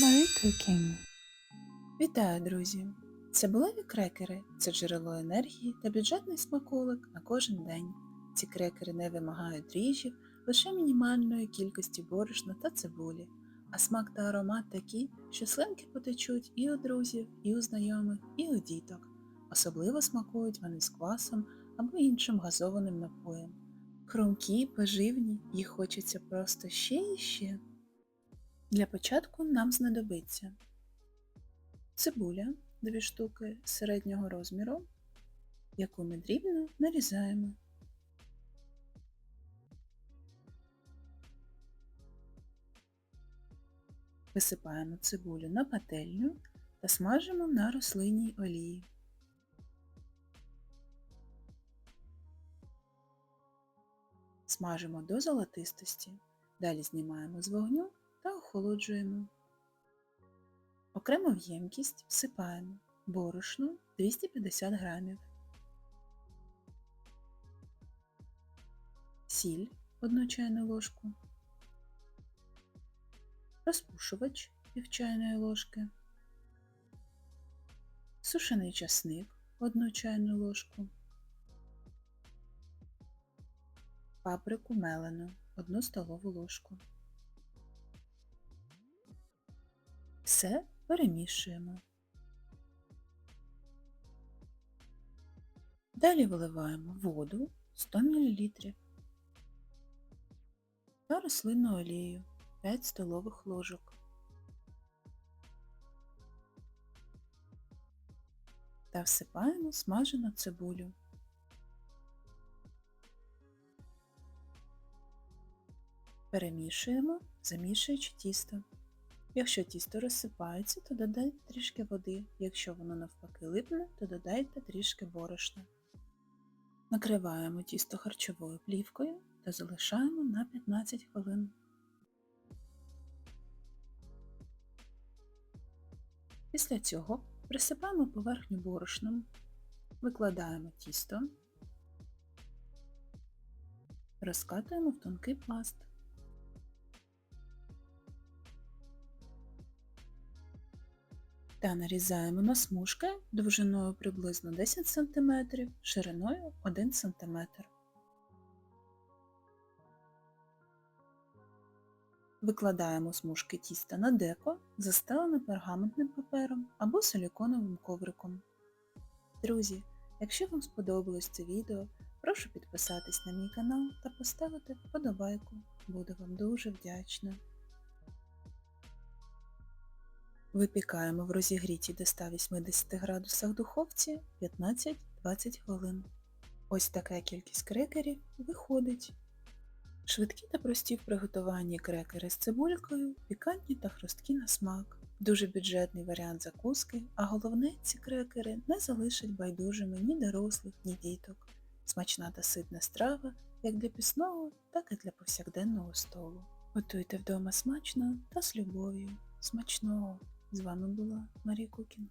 Marie Cooking. Вітаю, друзі! Цибулеві крекери це джерело енергії та бюджетний смаколик на кожен день. Ці крекери не вимагають дріжджів, лише мінімальної кількості борошна та цибулі, а смак та аромат такі, що слинки потечуть і у друзів, і у знайомих, і у діток. Особливо смакують вони з квасом або іншим газованим напоєм. Хрумкі, поживні, їх хочеться просто ще і ще. Для початку нам знадобиться цибуля 2 штуки середнього розміру, яку ми дрібно нарізаємо. Висипаємо цибулю на пательню та смажимо на рослинній олії. Смажимо до золотистості, далі знімаємо з вогню та охолоджуємо. Окремо в ємкість всипаємо борошно 250 грамів, сіль 1 чайну ложку, розпушувач пів чайної ложки, сушений часник 1 чайну ложку, паприку мелену 1 столову ложку. Все перемішуємо. Далі виливаємо воду 100 мл та рослинну олію 5 столових ложок. Та всипаємо смажену цибулю. Перемішуємо, замішуючи тісто. Якщо тісто розсипається, то додайте трішки води. Якщо воно навпаки липне, то додайте трішки борошна. Накриваємо тісто харчовою плівкою та залишаємо на 15 хвилин. Після цього присипаємо поверхню борошном, викладаємо тісто, розкатуємо в тонкий пласт. Та нарізаємо на смужки довжиною приблизно 10 см, шириною 1 см. Викладаємо смужки тіста на деко, застелене пергаментним папером або силіконовим ковриком. Друзі, якщо вам сподобалось це відео, прошу підписатись на мій канал та поставити вподобайку. Буду вам дуже вдячна. Випікаємо в розігріті до 180 градусах духовці 15-20 хвилин. Ось така кількість крекерів виходить. Швидкі та прості в приготуванні крекери з цибулькою, пікантні та хрусткі на смак. Дуже бюджетний варіант закуски, а головне ці крекери не залишать байдужими ні дорослих, ні діток. Смачна та ситна страва як для пісного, так і для повсякденного столу. Готуйте вдома смачно та з любов'ю. Смачного! З вами була Марія Кукін.